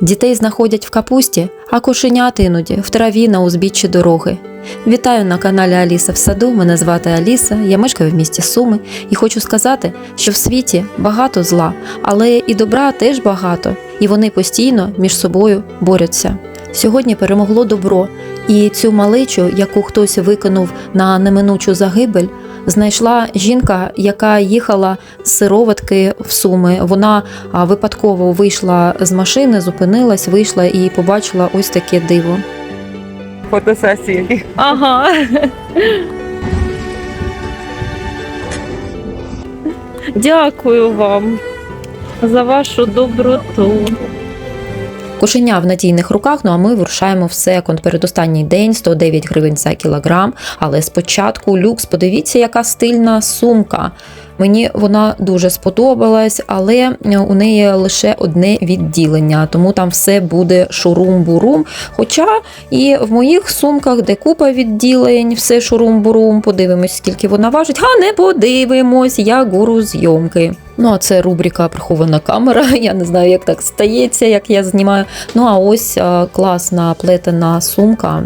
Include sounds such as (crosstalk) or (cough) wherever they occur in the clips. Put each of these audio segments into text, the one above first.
Дітей знаходять в капусті, а кошенят іноді в траві на узбіччі дороги. Вітаю на каналі Аліса в саду. Мене звати Аліса, я мешкаю в місті Суми і хочу сказати, що в світі багато зла, але і добра теж багато, і вони постійно між собою борються. Сьогодні перемогло добро, і цю малечу, яку хтось викинув на неминучу загибель, знайшла жінка, яка їхала з сироватки в Суми. Вона випадково вийшла з машини, зупинилась, вийшла і побачила ось таке диво. фотосесії. Ага. Дякую вам за вашу доброту. Кошеня в надійних руках. Ну а ми вирушаємо в секонд. Передостанній день 109 гривень за кілограм. Але спочатку люкс. Подивіться, яка стильна сумка. Мені вона дуже сподобалась, але у неї лише одне відділення, тому там все буде шурум-бурум. Хоча і в моїх сумках, де купа відділень, все шурум-бурум. Подивимось, скільки вона важить. А не подивимось, я гуру зйомки. Ну, а це рубрика прихована камера. (laughs) Я не знаю, як так стається, як я знімаю. Ну, а ось класна плетена сумка.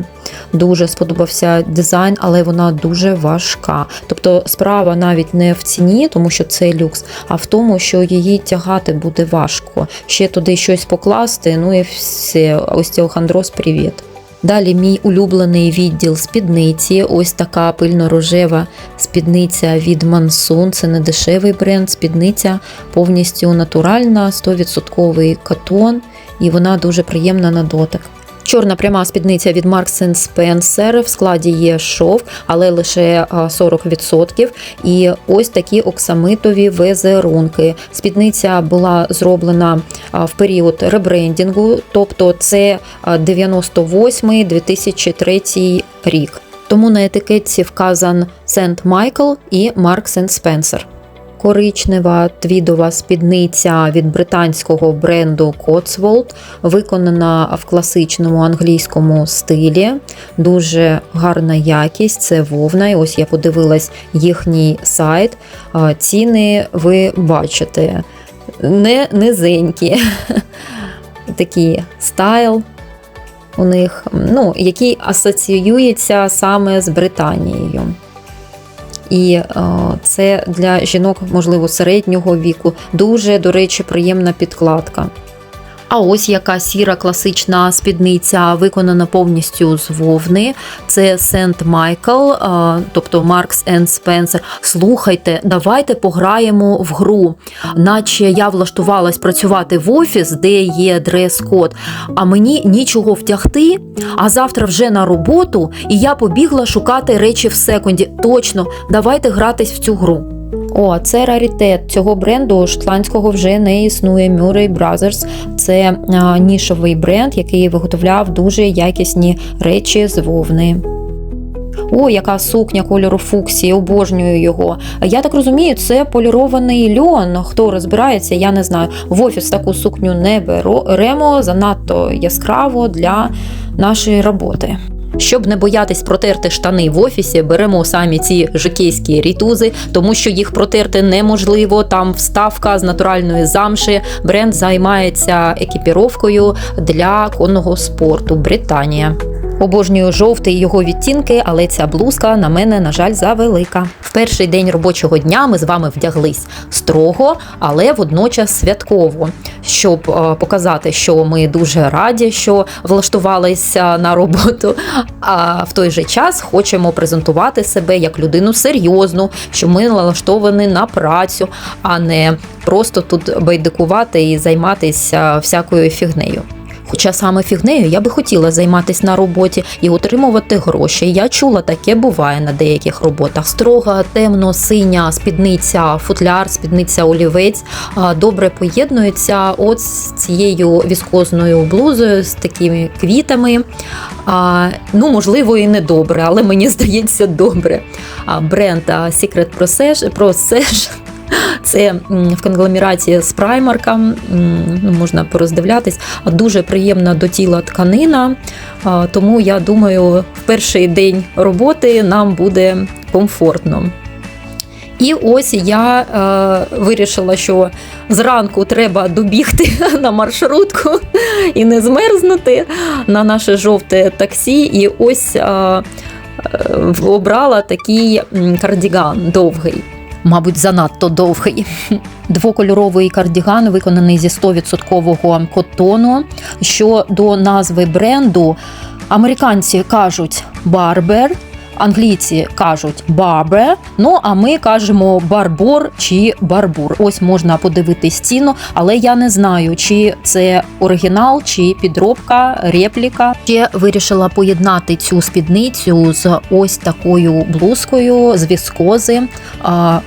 Дуже сподобався дизайн, але вона дуже важка. Тобто справа навіть не в ціні, тому що це люкс, а в тому, що її тягати буде важко. Ще туди щось покласти. Ну і все. Остеохондроз, привіт. Далі мій улюблений відділ спідниці. Ось така пильно-рожева спідниця від Мансун. Це не дешевий бренд. Спідниця повністю натуральна, 100% катон, і вона дуже приємна на дотик. Чорна пряма спідниця від Marks Spencer. В складі є шов, але лише 40%. І ось такі оксамитові везерунки. Спідниця була зроблена в період ребрендінгу, тобто це 98-2003 рік. Тому на етикетці вказан Сент Майкл і Marks Spencer. Коричнева твідова спідниця від британського бренду Cotswold, виконана в класичному англійському стилі. Дуже гарна якість, це вовна. І ось я подивилась їхній сайт. Ціни ви бачите, не низенькі. (laughs) Такий стайл у них, ну, який асоціюється саме з Британією. І е, це для жінок, можливо, середнього віку. Дуже, до речі, приємна підкладка. А ось яка сіра класична спідниця, виконана повністю з вовни. Це Сент Майкл, тобто Маркс енд Спенсер. Слухайте, давайте пограємо в гру. Наче я влаштувалась працювати в офіс, де є дрес-код, а мені нічого втягти. А завтра вже на роботу, і я побігла шукати речі в секунді. Точно, давайте гратись в цю гру. О, це раритет цього бренду шотландського вже не існує. Murray Brothers. Це а, нішовий бренд, який виготовляв дуже якісні речі з вовни. О, яка сукня кольору фуксії, обожнюю його. Я так розумію, це полірований льон. Хто розбирається, я не знаю. В офіс таку сукню не беремо, занадто яскраво для нашої роботи. Щоб не боятись протерти штани в офісі, беремо самі ці жикейські рітузи, тому що їх протерти неможливо. Там вставка з натуральної замши. Бренд займається екіпіровкою для конного спорту. Британія. Обожнюю жовтий його відтінки, але ця блузка на мене, на жаль, завелика. В перший день робочого дня ми з вами вдяглись строго, але водночас святково, щоб е, показати, що ми дуже раді, що влаштувалися на роботу. А в той же час хочемо презентувати себе як людину серйозну, що ми налаштовані на працю, а не просто тут байдикувати і займатися всякою фігнею. Хоча саме фігнею я би хотіла займатися на роботі і отримувати гроші. Я чула, таке буває на деяких роботах. Строга, темно-синя спідниця, футляр, спідниця олівець добре поєднується от з цією віскозною блузою, з такими квітами. Ну, можливо, і не добре, але мені (laughs) здається добре. Бренд Secret Process, Process це в конгломераті з праймарка, м, ну, можна пороздивлятись. Дуже приємна до тіла тканина, тому я думаю, в перший день роботи нам буде комфортно. І ось я е, вирішила, що зранку треба добігти (laughs) на маршрутку і не змерзнути на наше жовте таксі. І ось е, е, обрала такий кардіган довгий. Мабуть, занадто довгий. Двокольоровий кардіган виконаний зі 100% котону. Що до назви бренду, американці кажуть барбер, англійці кажуть барбер, ну а ми кажемо барбор чи барбур. Ось можна подивитись ціну, але я не знаю, чи це оригінал, чи підробка, репліка. Ще вирішила поєднати цю спідницю з ось такою блузкою з віскози,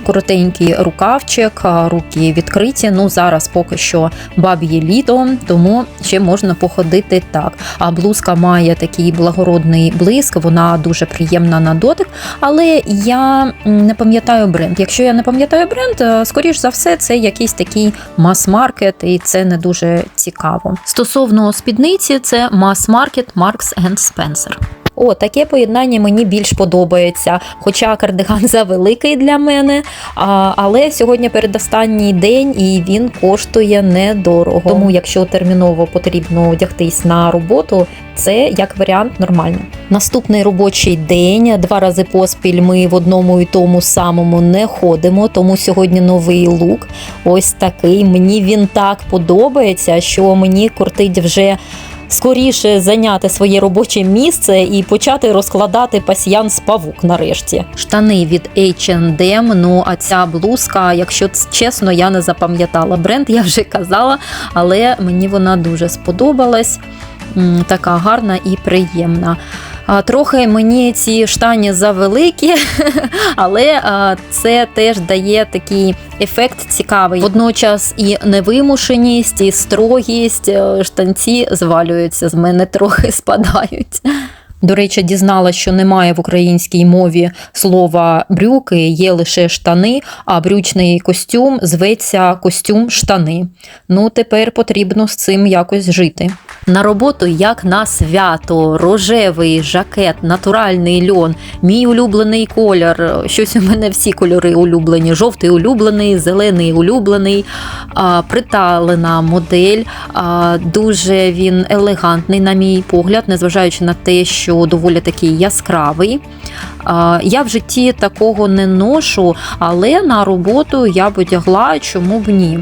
коротенький рукавчик, руки відкриті. Ну зараз поки що баб'є літо, тому ще можна походити так. А блузка має такий благородний блиск, вона дуже приємна на дотик. Але я не пам'ятаю бренд. Якщо я не пам'ятаю бренд, е, скоріш за все, це якийсь такий мас-маркет, і це не дуже цікаво. Стосовно спідниці, це мас-маркет Marks Spencer. О, таке поєднання мені більш подобається. Хоча кардиган (laughs) завеликий для мене, а, але сьогодні передостанній день і він коштує недорого. Тому, якщо терміново потрібно одягтись на роботу, це як варіант нормально. Наступний робочий день. Два рази поспіль ми в одному і тому самому не ходимо, тому сьогодні новий лук. Ось такий. Мені він так подобається, що мені кортить вже скоріше зайняти своє робоче місце і почати розкладати пасіян з павук нарешті. Штани від H&M, ну а ця блузка, якщо чесно, я не запам'ятала бренд, я вже казала, але мені вона дуже сподобалась. Така гарна і приємна. Трохи мені ці штані завеликі, (laughs) але це теж дає такий ефект цікавий. Водночас і невимушеність, і строгість, е, штанці звалюються з мене, трохи (laughs) спадають. До речі, дізналася, що немає в українській мові слова брюки, є лише штани, а брючний костюм зветься костюм штани. Ну, тепер потрібно з цим якось жити. На роботу, як на свято, рожевий жакет, натуральний льон, мій улюблений колір. Щось у мене всі кольори улюблені. Жовтий улюблений, зелений улюблений, приталена модель. Дуже він елегантний, на мій погляд, незважаючи на те, що доволі такий яскравий. Я в житті такого не ношу, але на роботу я б одягла, чому б ні.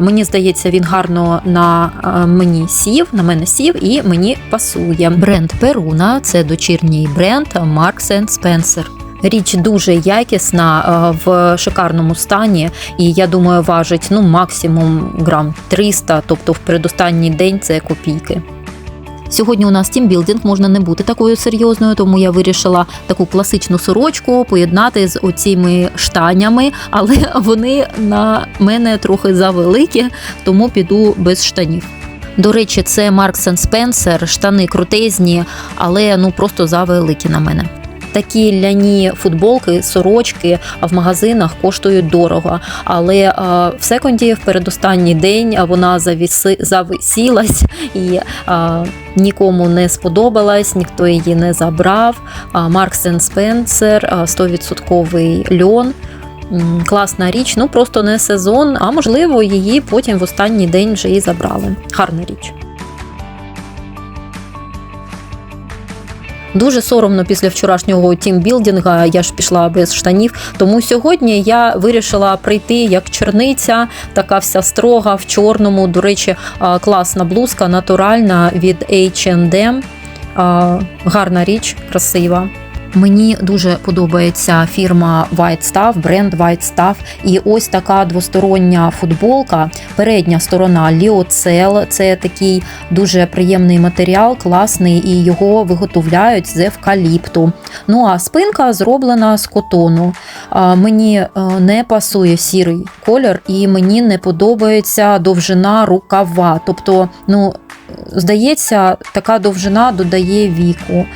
Мені здається, він гарно на мені сів, на мене сів і мені пасує. Бренд Перуна це дочірній бренд Marks Spencer. Річ дуже якісна в шикарному стані, і я думаю, важить ну максимум грам 300, тобто в передостанній день це копійки. Сьогодні у нас тімбілдинг, можна не бути такою серйозною, тому я вирішила таку класичну сорочку поєднати з оціми штанями, але (laughs) вони на мене трохи завеликі, тому піду без штанів. До речі, це Маркс Спенсер, штани крутезні, але ну просто завеликі на мене. Такі ляні футболки, сорочки в магазинах коштують дорого. Але в секонді в передостанній день вона завіси, зависілась і е, нікому не сподобалась, ніхто її не забрав. Маркс Спенсер, 100% льон. Класна річ, ну просто не сезон, а можливо, її потім в останній день вже і забрали. Гарна річ. Дуже соромно після вчорашнього тімбілдинга, я ж пішла без штанів. Тому сьогодні я вирішила прийти як черниця, така вся строга в чорному. До речі, класна блузка, натуральна від H&M. Гарна річ, красива. Мені дуже подобається фірма White Stuff, бренд White Stuff. І ось така двостороння футболка. Передня сторона ліоцел. Це такий дуже приємний матеріал, класний, і його виготовляють з евкаліпту. Ну а спинка зроблена з котону. Мені е, не пасує сірий колір, і мені не подобається довжина рукава. Тобто, ну, здається, така довжина додає віку.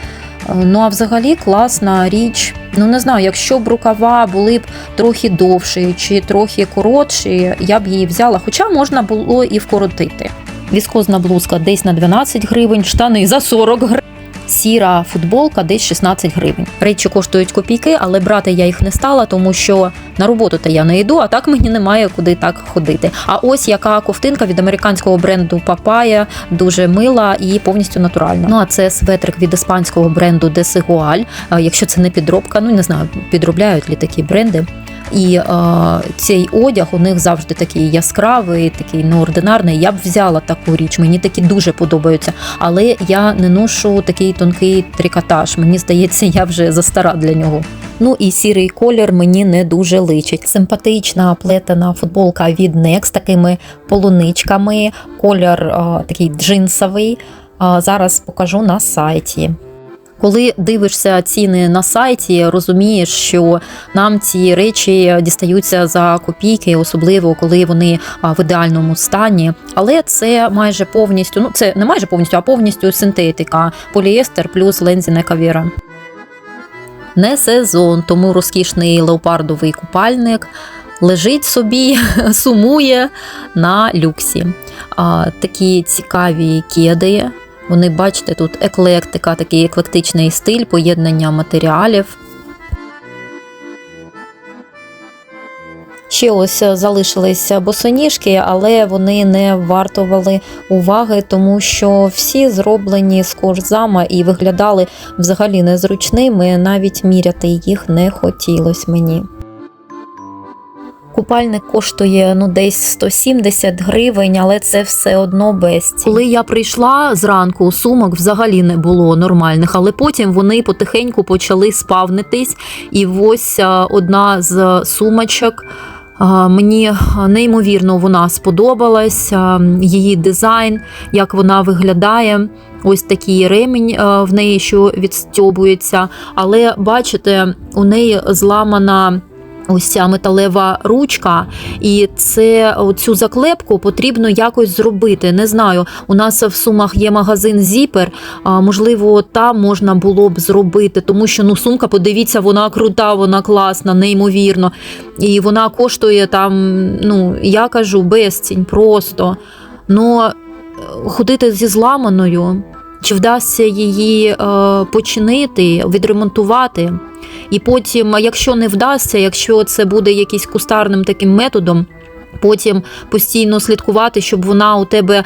Ну а взагалі класна річ. Ну не знаю, якщо б рукава були б трохи довші чи трохи коротші, я б її взяла, хоча можна було і вкоротити. Віскозна блузка десь на 12 гривень, штани за 40 гривень. Сіра футболка десь 16 гривень. Речі коштують копійки, але брати я їх не стала, тому що на роботу то я не йду, а так мені немає куди так ходити. А ось яка ковтинка від американського бренду Papaya, дуже мила і повністю натуральна. Ну а це светрик від іспанського бренду Desigual. Якщо це не підробка, ну не знаю, підробляють лі такі бренди. І е, цей одяг у них завжди такий яскравий, такий неординарний. Я б взяла таку річ, мені такі дуже подобаються. Але я не ношу такий тонкий трикотаж. Мені здається, я вже застара для нього. Ну і сірий колір мені не дуже личить. Симпатична плетена футболка від Next з такими полуничками. Колір е, такий джинсовий. Зараз покажу на сайті. Коли дивишся ціни на сайті, розумієш, що нам ці речі дістаються за копійки, особливо коли вони в ідеальному стані. Але це майже повністю, ну це не майже повністю, а повністю синтетика, поліестер плюс лензіне кавіра. Не сезон, тому розкішний леопардовий купальник лежить собі, (laughs) сумує на люксі. А, такі цікаві кеди. Вони, бачите, тут еклектика, такий еклектичний стиль, поєднання матеріалів. Ще ось залишилися босоніжки, але вони не вартували уваги, тому що всі зроблені з кожзама і виглядали взагалі незручними, навіть міряти їх не хотілось мені. Купальник коштує ну десь 170 гривень, але це все одно безцінь. Коли я прийшла зранку, сумок взагалі не було нормальних, але потім вони потихеньку почали спавнитись. І ось одна з сумочок. Мені неймовірно вона сподобалась, її дизайн, як вона виглядає. Ось такий ремінь в неї, що відстьобується. Але бачите, у неї зламана ось ця металева ручка, і це цю заклепку потрібно якось зробити. Не знаю, у нас в сумах є магазин Зіпер. Можливо, там можна було б зробити, тому що ну сумка, подивіться, вона крута, вона класна, неймовірно. І вона коштує там, ну я кажу, безцінь просто. Ну ходити зі зламаною. Чи вдасться її е, починити, відремонтувати? І потім, якщо не вдасться, якщо це буде якийсь кустарним таким методом. Потім постійно слідкувати, щоб вона у тебе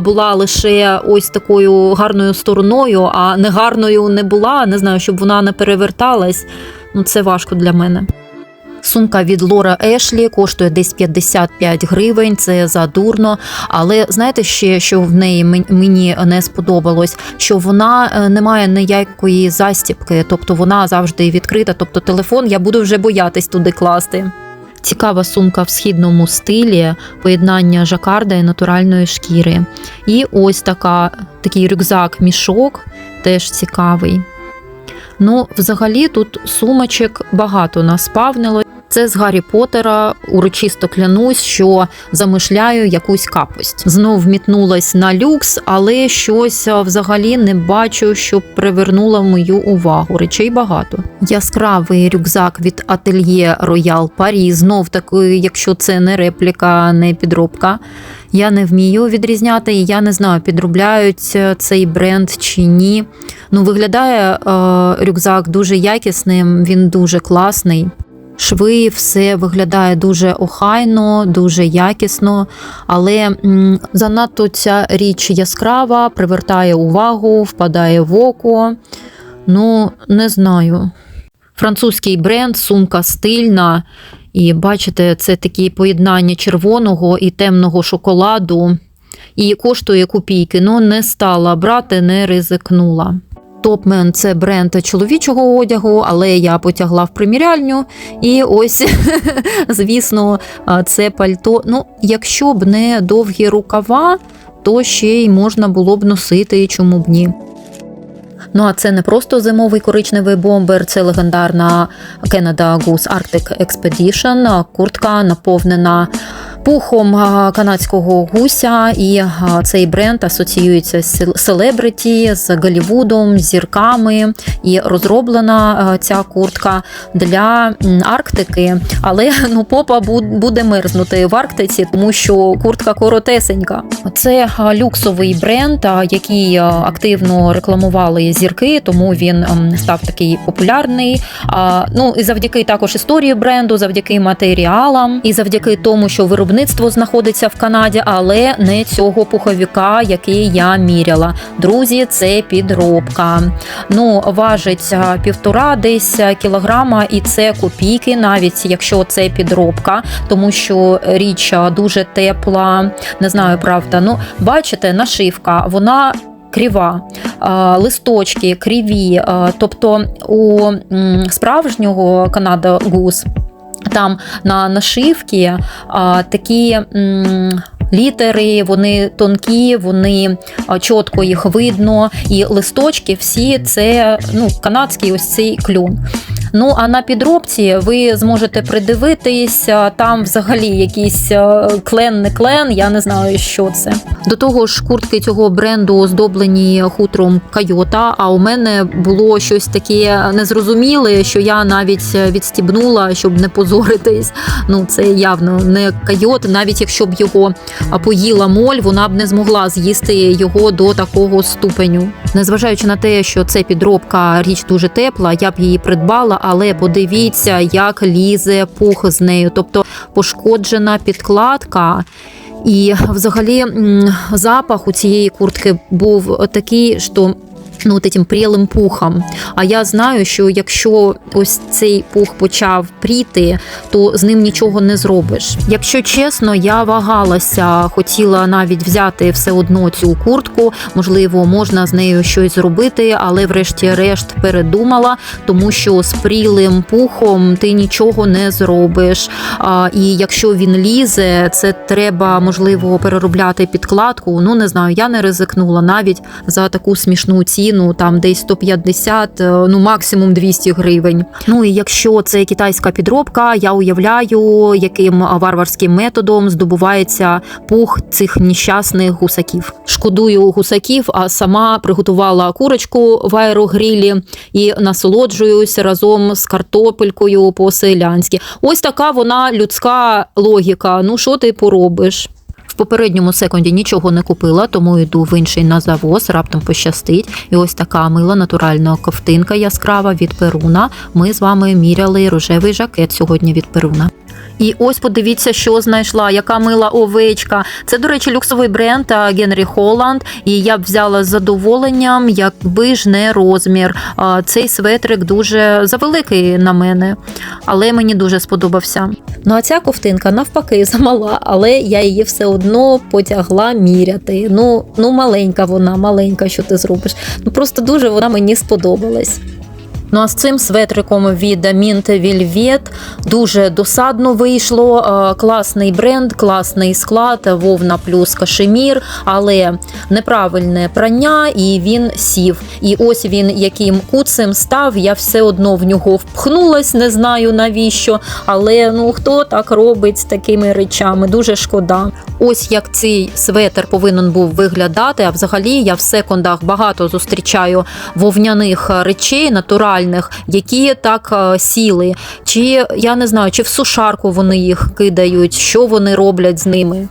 була лише ось такою гарною стороною, а не гарною не була. Не знаю, щоб вона не переверталась. Ну це важко для мене. Сумка від Лора Ешлі коштує десь 55 гривень, це задурно. Але знаєте ще, що в неї мені не сподобалось, що вона е, не має ніякої застіпки, тобто вона завжди відкрита. Тобто телефон я буду вже боятись туди класти. Цікава сумка в східному стилі, поєднання жакарда і натуральної шкіри. І ось така, такий рюкзак-мішок, теж цікавий. Ну, взагалі, тут сумочок багато наспавнило. Це з Гаррі Поттера. Урочисто клянусь, що замишляю якусь капость. Знов вмітнулась на люкс, але щось взагалі не бачу, щоб привернуло мою увагу. Речей багато. Яскравий рюкзак від ательє Роял Парі. Знов таки, якщо це не репліка, не підробка. Я не вмію відрізняти, і я не знаю, підробляють е, цей бренд чи ні. Ну, виглядає е, рюкзак дуже якісним, він дуже класний. Шви, все виглядає дуже охайно, дуже якісно, але занадто ця річ яскрава, привертає увагу, впадає в око. Ну, не знаю. Французький бренд, сумка стильна. І бачите, це такі поєднання червоного і темного шоколаду. І коштує копійки. Ну, не стала брати, не ризикнула. Топмен це бренд чоловічого одягу, але я потягла в приміряльню. І ось, (laughs) звісно, це пальто. Ну, якщо б не довгі рукава, то ще й можна було б носити, чому б ні. Ну а це не просто зимовий коричневий бомбер, це легендарна Canada Goose Arctic Expedition. Куртка наповнена пухом канадського гуся, і цей бренд асоціюється з селебриті, з Голлівудом, зірками. і розроблена ця куртка для Арктики. Але (laughs) ну попа буде мерзнути в Арктиці, тому що куртка коротесенька. Це люксовий бренд, який активно рекламували зірки, тому він став такий популярний. Ну і завдяки також історії бренду, завдяки матеріалам, і завдяки тому, що виробництво знаходиться в Канаді, але не цього пуховика, який я міряла. Друзі, це підробка. Ну, важить півтора десь кілограма, і це копійки, навіть якщо це підробка, тому що річ дуже тепла. Не знаю, правда. Ну, бачите, нашивка, вона. Кріва, листочки криві. Тобто у справжнього Канада Гус там на нашивки а, такі. м, Літери, вони тонкі, вони чітко їх видно, і листочки всі це ну, канадський ось цей клюн. Ну а на підробці ви зможете придивитись, там взагалі якийсь клен, не клен, я не знаю, що це. До того ж, куртки цього бренду оздоблені хутром Кайота. А у мене було щось таке незрозуміле, що я навіть відстібнула, щоб не позоритись. Ну це явно не Кайот, навіть якщо б його поїла моль, вона б не змогла з'їсти його до такого ступеню. Незважаючи на те, що це підробка річ дуже тепла, я б її придбала, але подивіться, як лізе пух з нею, тобто пошкоджена підкладка. І взагалі запах у цієї куртки був такий, що ну, от этим прілим пухом. А я знаю, що якщо ось цей пух почав пріти, то з ним нічого не зробиш. Якщо чесно, я вагалася, хотіла навіть взяти все одно цю куртку. Можливо, можна з нею щось зробити, але врешті-решт передумала, тому що з прілим пухом ти нічого не зробиш. А, і якщо він лізе, це треба можливо переробляти підкладку. Ну не знаю, я не ризикнула навіть за таку смішну ціну, там десь 150, е, ну максимум 200 гривень. Ну і якщо це китайська підробка, я уявляю, яким варварським методом здобувається пух цих нещасних гусаків. Шкодую гусаків, а сама приготувала курочку в аерогрілі і насолоджуюсь разом з картопелькою по-селянськи. Ось така вона людська логіка. Ну що ти поробиш? Попередньому секунді нічого не купила, тому йду в інший на завоз, раптом пощастить. І ось така мила натуральна ковтинка яскрава від Перуна. Ми з вами міряли рожевий жакет сьогодні від Перуна. І ось подивіться, що знайшла, яка мила овечка. Це, до речі, люксовий бренд Генрі Холланд. І я б взяла з задоволенням, якби ж не розмір. Цей светрик дуже завеликий на мене, але мені дуже сподобався. Ну а ця ковтинка навпаки (laughs) замала, але я її все одно потягла міряти. Ну, ну маленька вона, маленька, що ти зробиш. Ну просто дуже вона мені сподобалась. Ну а з цим светриком від Mint Velvet дуже досадно вийшло. Е, Класний бренд, класний склад, вовна плюс кашемір, але неправильне прання, і він сів. І ось він яким куцем став. Я все одно в нього впхнулась, не знаю навіщо. Але ну хто так робить з такими речами? Дуже шкода. Ось як цей светр повинен був виглядати. А взагалі я в секундах багато зустрічаю вовняних речей натуральних, які так е, сіли. Чи я не знаю, чи в сушарку вони їх кидають, що вони роблять з ними.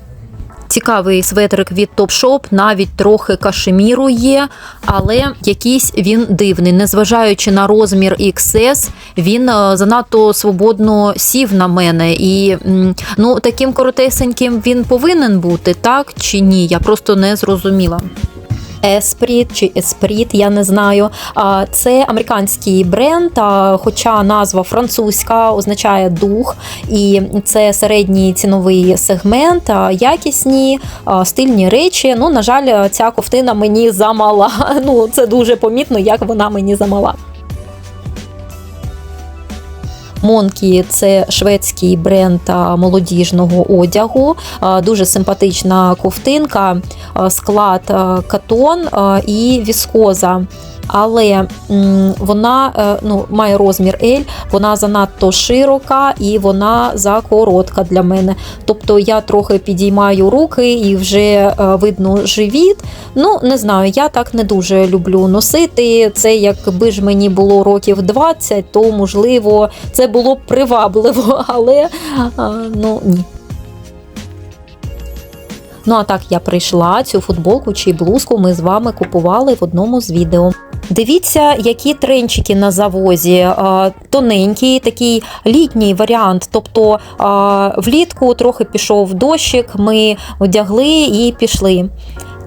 Цікавий светрик від Topshop, навіть трохи кашеміру є, але якийсь він дивний. Незважаючи на розмір XS, він е, занадто свободно сів на мене. І ну, таким коротесеньким він повинен бути, так чи ні? Я просто не зрозуміла. Еспріт чи Еспріт, я не знаю. Це американський бренд, хоча назва французька означає дух, і це середній ціновий сегмент, якісні стильні речі. Ну, на жаль, ця ковтина мені замала. (laughs) Ну, це дуже помітно, як вона мені замала. Монкі це шведський бренд молодіжного одягу. Дуже симпатична ковтинка, склад катон і віскоза. Але вона е, ну, має розмір L, вона занадто широка і вона закоротка для мене. Тобто я трохи підіймаю руки і вже е, видно живіт. Ну, не знаю, я так не дуже люблю носити. Це якби ж мені було років 20, то можливо це було б привабливо, (laughs) але ну ні. Ну а так я прийшла цю футболку чи блузку ми з вами купували в одному з відео. Дивіться, які тренчики на завозі. Тоненький, такий літній варіант. Тобто влітку трохи пішов дощик, ми одягли і пішли.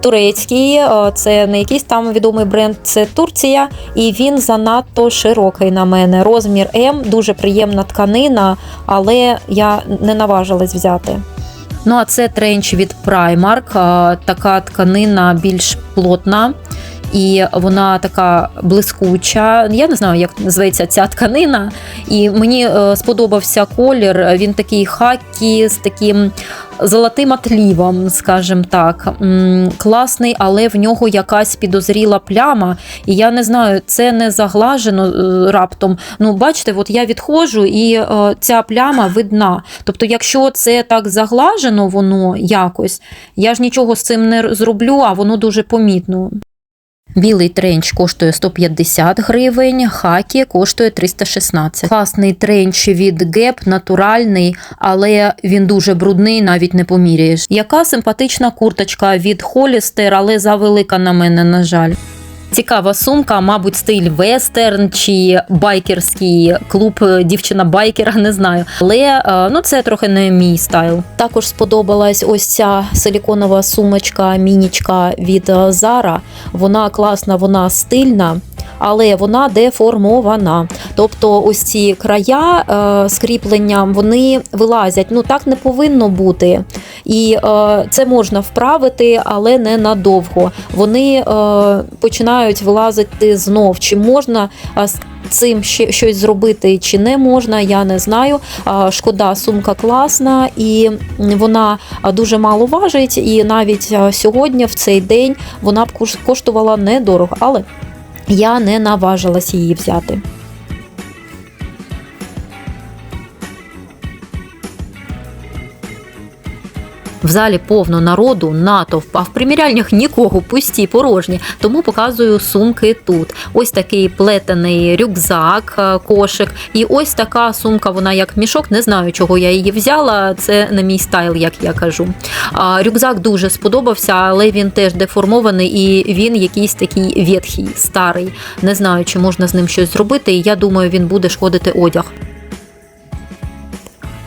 Турецький, це не якийсь там відомий бренд, це Турція, і він занадто широкий на мене. Розмір М, дуже приємна тканина, але я не наважилась взяти. Ну, а це тренч від Primark, така тканина більш плотна. І вона така блискуча. Я не знаю, як називається ця тканина. І мені е, сподобався колір. Він такий хакі з таким золотим отлівом, скажімо так. Класний, але в нього якась підозріла пляма. І я не знаю, це не заглажено е, раптом. Ну, бачите, от я відходжу, і е, ця пляма видна. Тобто, якщо це так заглажено, воно якось, я ж нічого з цим не зроблю, а воно дуже помітно. Білий тренч коштує 150 гривень, хакі коштує 316. Класний тренч від геп, натуральний, але він дуже брудний, навіть не поміряєш. Яка симпатична курточка від Холістер, але завелика на мене, на жаль. Цікава сумка, мабуть, стиль вестерн чи байкерський клуб дівчина байкера, (laughs) не знаю. Але е, ну це трохи не мій стайл. Також сподобалась ось ця силіконова сумочка, мінічка від зара. Zara. Вона класна, вона стильна. Але вона деформована. Тобто, ось ці края е, з вони вилазять. Ну так не повинно бути. І е, це можна вправити, але не надовго. Вони е, починають вилазити знов. Чи можна е, з цим ще щось зробити, чи не можна, я не знаю. А, Шкода, сумка класна, і вона дуже мало важить. І навіть сьогодні, в цей день, вона б кош- коштувала недорого, але я не наважилась її взяти. В залі повно народу, натовп, а в приміряльнях нікого пусті, порожні. Тому показую сумки тут. Ось такий плетений рюкзак, е, кошик. І ось така сумка, вона як мішок. Не знаю, чого я її взяла. Це не мій стайл, як я кажу. Рюкзак дуже сподобався, але він теж деформований і він якийсь такий ветхий, старий. Не знаю, чи можна з ним щось зробити. І я думаю, він буде шкодити одяг.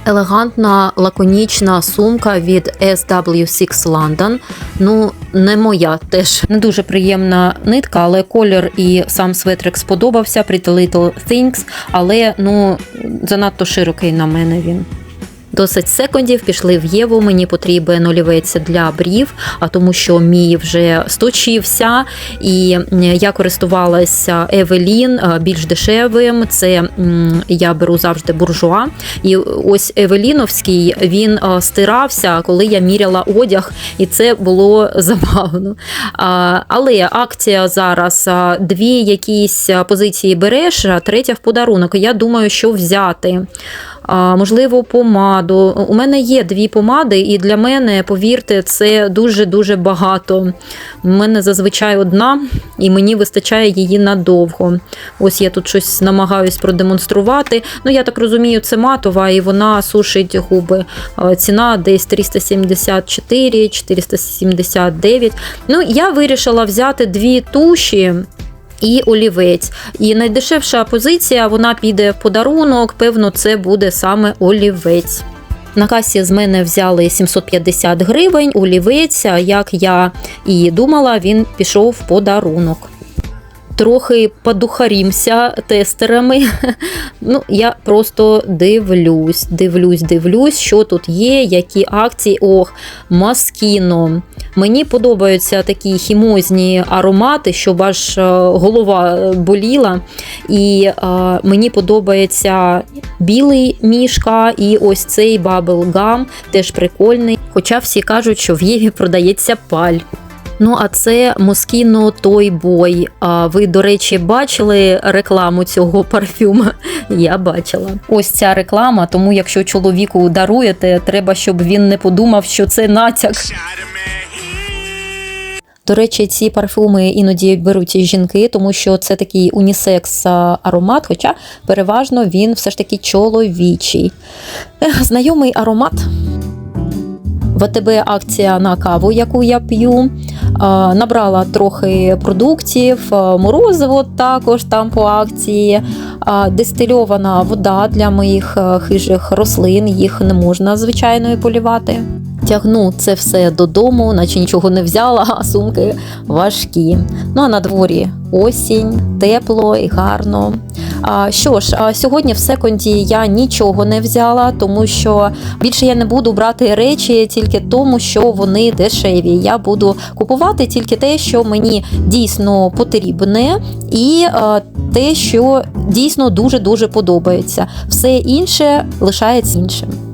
Елегантна лаконічна сумка від SW6 London. Ну, не моя теж. Не дуже приємна нитка, але колір і сам светрик сподобався. Pretty Little Things, але ну занадто широкий на мене він. Досить секундів пішли в Єву. Мені потрібен олівець для брів, а тому що мій вже сточився, і я користувалася Евелін е, більш дешевим. Це я беру завжди буржуа. І ось Евеліновський він е, стирався, коли я міряла одяг, і це було (laughs) забавно. Але акція зараз дві якісь позиції береш, третя в подарунок. Я думаю, що взяти. Можливо, помаду. У мене є дві помади, і для мене, повірте, це дуже-дуже багато. У мене зазвичай одна, і мені вистачає її надовго. Ось я тут щось намагаюсь продемонструвати. Ну, я так розумію, це матова, і вона сушить губи. Ціна десь 374, 479. Ну, я вирішила взяти дві туші і олівець. І найдешевша позиція вона піде в подарунок. Певно, це буде саме олівець. На касі з мене взяли 750 гривень, олівець, як я і думала, він пішов в подарунок. Трохи подухарімся тестерами. (laughs) Ну, я просто дивлюсь, дивлюсь, дивлюсь, що тут є, які акції. Ох, маскіно. Мені подобаються такі хімозні аромати, щоб аж е, голова боліла. І е, мені подобається білий мішка, і ось цей бабл-гам теж прикольний. Хоча всі кажуть, що в Єві продається паль. Ну, а це Moschino Toy Boy. А ви, до речі, бачили рекламу цього парфюма? (laughs) Я бачила. Ось ця реклама, тому якщо чоловіку даруєте, треба, щоб він не подумав, що це натяк. До речі, ці парфюми іноді беруть жінки, тому що це такий унісекс аромат, хоча переважно він все ж таки чоловічий. Ех, (laughs) знайомий аромат. В АТБ акція на каву, яку я п'ю. А, Набрала трохи продуктів, морозиво також там по акції, дистильована вода для моїх хижих рослин, їх не можна звичайно полівати. Тягну це все додому, наче нічого не взяла, а сумки важкі. Ну а на дворі осінь, тепло і гарно. А, що ж, а сьогодні в секонді я нічого не взяла, тому що більше я не буду брати речі тільки тому, що вони дешеві. Я буду купувати тільки те, що мені дійсно потрібне, і а, те, що дійсно дуже дуже подобається. Все інше лишається іншим.